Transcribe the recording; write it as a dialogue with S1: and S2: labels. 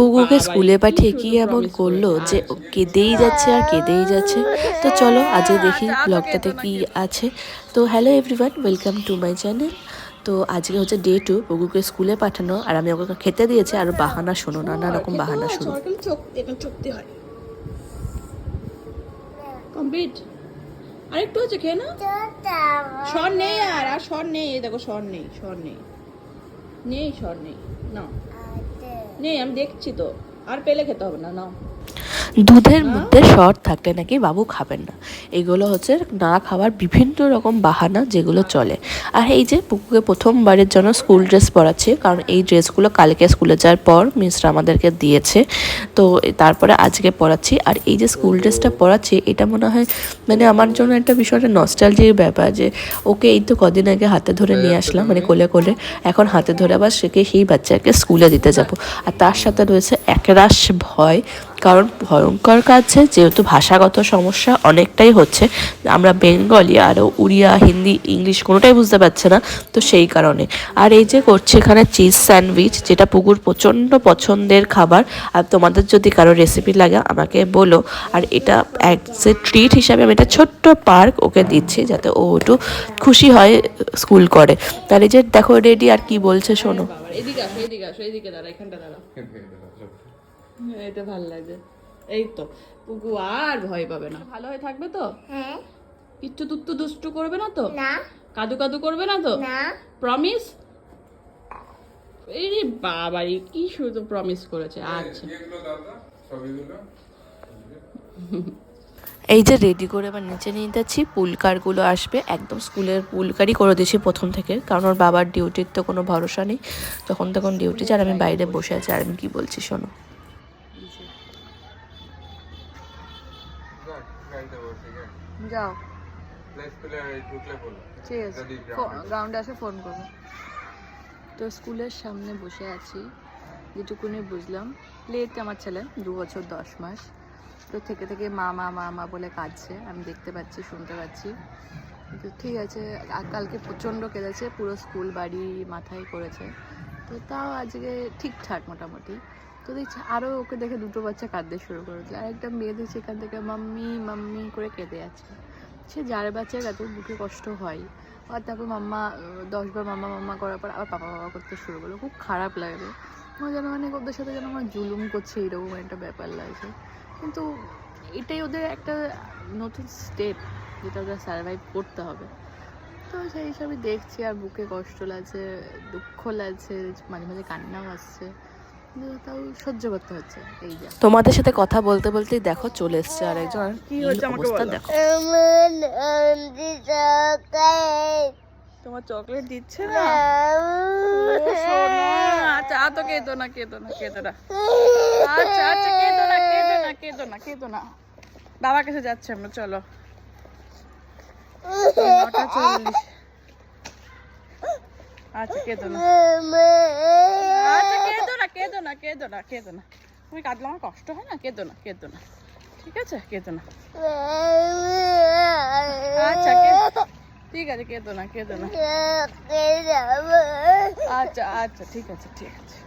S1: পুকুকে স্কুলে পাঠিয়ে কি এমন করল যে ও কেঁদেই যাচ্ছে আর কেঁদেই যাচ্ছে। তো চলো আজকে দেখি ব্লগটাতে কি আছে। তো hello everyone welcome to my channel তো আজকে হচ্ছে ডে টু পুকুকে স্কুলে পাঠানো আর আমি ওকে খেতে দিয়েছি আর বাহানা শোনো নানা রকম বাহানা শুনো।
S2: হয়। কমপ্লিট আরেকটু আছে খেয়ে না স্বর নেই আর আর স্বর নেই দেখো স্বর নেই স্বর নেই। নেই স্বর নেই না নেই আমি দেখছি তো। আর পেলে খেতে হবে না নাও।
S1: দুধের মধ্যে শর্ট থাকলে নাকি বাবু খাবেন না। এগুলো হচ্ছে না খাওয়ার বিভিন্ন রকম বাহানা যেগুলো চলে। আর এই যে পুকুকে প্রথমবারের জন্য স্কুল ড্রেস পরাচ্ছে, কারণ এই ড্রেসগুলো কালকে স্কুলে যাওয়ার পর মিসরা আমাদেরকে দিয়েছে। তো তারপরে আজকে পড়াচ্ছি আর এই যে স্কুল ড্রেসটা পরাচ্ছি, এটা মনে হয় মানে আমার জন্য একটা বিষয়টা নস্টালজির ব্যাপার যে ওকে এই তো কদিন আগে হাতে ধরে নিয়ে আসলাম মানে কোলে কোলে। এখন হাতে ধরে আবার সেকে সেই বাচ্চাকে স্কুলে দিতে যাব। আর তার সাথে রয়েছে একরাশ ভয় কারণ ভয়ঙ্কর কাছে যেহেতু ভাষাগত সমস্যা অনেকটাই হচ্ছে। আমরা বেঙ্গলি আর ও উড়িয়া হিন্দি ইংলিশ কোনোটাই বুঝতে পারছে না তো সেই কারণে। আর এই যে করছে এখানে চিজ স্যান্ডউইচ যেটা পুকুর প্রচণ্ড পছন্দের খাবার আর তোমাদের যদি কারও রেসিপি লাগে আমাকে বলো। আর এটা এক এ ট্রিট হিসাবে আমি একটা ছোট্ট পার্ক ওকে দিচ্ছি যাতে ও একটু খুশি হয় স্কুল করে। তাহলে যে দেখো রেডি আর কি বলছে শোনো।
S2: এদিকে আসো এদিকে আসো এদিকে দাঁড়া এখানটা দাঁড়া। এটা ভালো লাগে। এই তো পুকু আর ভয় পাবে না। ভালো হয়ে থাকবে তো?
S3: হ্যাঁ।
S2: কিচ্ছু তুত্তু দুষ্টু করবে না তো?
S3: না।
S2: কাদু কাদু করবে না তো?
S3: না।
S2: প্রমিস এই রে বাবারি কি শুধু প্রমিস করেছে আচ্ছা
S1: এই যে রেডি করে এবার নিচে নিয়ে যাচ্ছি পুলকারগুলো আসবে। একদম স্কুলের পুলকারই করে দিয়েছি প্রথম থেকে কারণ ওর বাবার ডিউটির তো কোনো ভরসা নেই। তখন তখন ডিউটি আর আমি বাইরে বসে আছি আর আমি কি বলছি শোনো।
S2: যাও। ঠিক আছে।
S4: যদি
S2: গ্রাউন্ডে আসে ফোন করব তো স্কুলের সামনে বসে আছি যেটুকুনি বুঝলাম। লেট আমার ছেলে দু বছর দশ মাস। তো থেকে থেকে মা মা মা মা বলে কাঁদছে। আমি দেখতে পাচ্ছি শুনতে পাচ্ছি। তো ঠিক আছে কালকে প্রচণ্ড কেঁদেছে পুরো স্কুল বাড়ি মাথায় করেছে। তো তাও আজকে ঠিকঠাক মোটামুটি। তো দেখছি আরও ওকে দেখে দুটো বাচ্চা কাঁদতে শুরু করে দিল আর একটা মেয়ে দেখছি এখান থেকে, মাম্মি মাম্মি করে কেঁদে যাচ্ছে সে যার বাচ্চা এত বুকে কষ্ট হয়। আর তারপর মাম্মা, দশবার মাম্মা মাম্মা করার পর আবার পাপা বাবা করতে শুরু করল। খুব খারাপ লাগবে আমার যেন মানে ওদের সাথে যেন আমার জুলুম করছে, এরকম একটা ব্যাপার লাগছে। কিন্তু এটাই ওদের একটা নতুন স্টেপ যেটা ওদের সার্ভাইভ করতে হবে। তো সেই হিসাবে দেখছি, আর বুকে কষ্ট লাগছে, দুঃখ লাগছে, মাঝে মাঝে কান্নাও আসছে। তাও সহ্য করতে হচ্ছে এই যা।
S1: তোমাদের সাথে কথা বলতে বলতে দেখো চলে এসছে আর একজন আর কি অবস্থা দেখো।
S3: আমার আন্টি চকলেট
S2: তোমার চকলেট দিচ্ছে না? আচ্ছা আ তো কেঁদো না কেঁদো না কেঁদো না। আচ্ছা আচ্ছা কেঁদো না কেঁদো না কেঁদো না কেঁদো না। বাবার কাছে যাচ্ছে আমরা চলো। নটা চল্লিশ। আচ্ছা কেঁদো না। কেঁদো না কেঁদো না কেঁদো না। তুমি কাঁদলে আমার কষ্ট হয় না? কেঁদো না কেঁদো না। ঠিক আছে? কেঁদো না। আচ্ছা ঠিক আছে, কেঁদো না কেঁদো না। আচ্ছা আচ্ছা ঠিক আছে ঠিক আছে।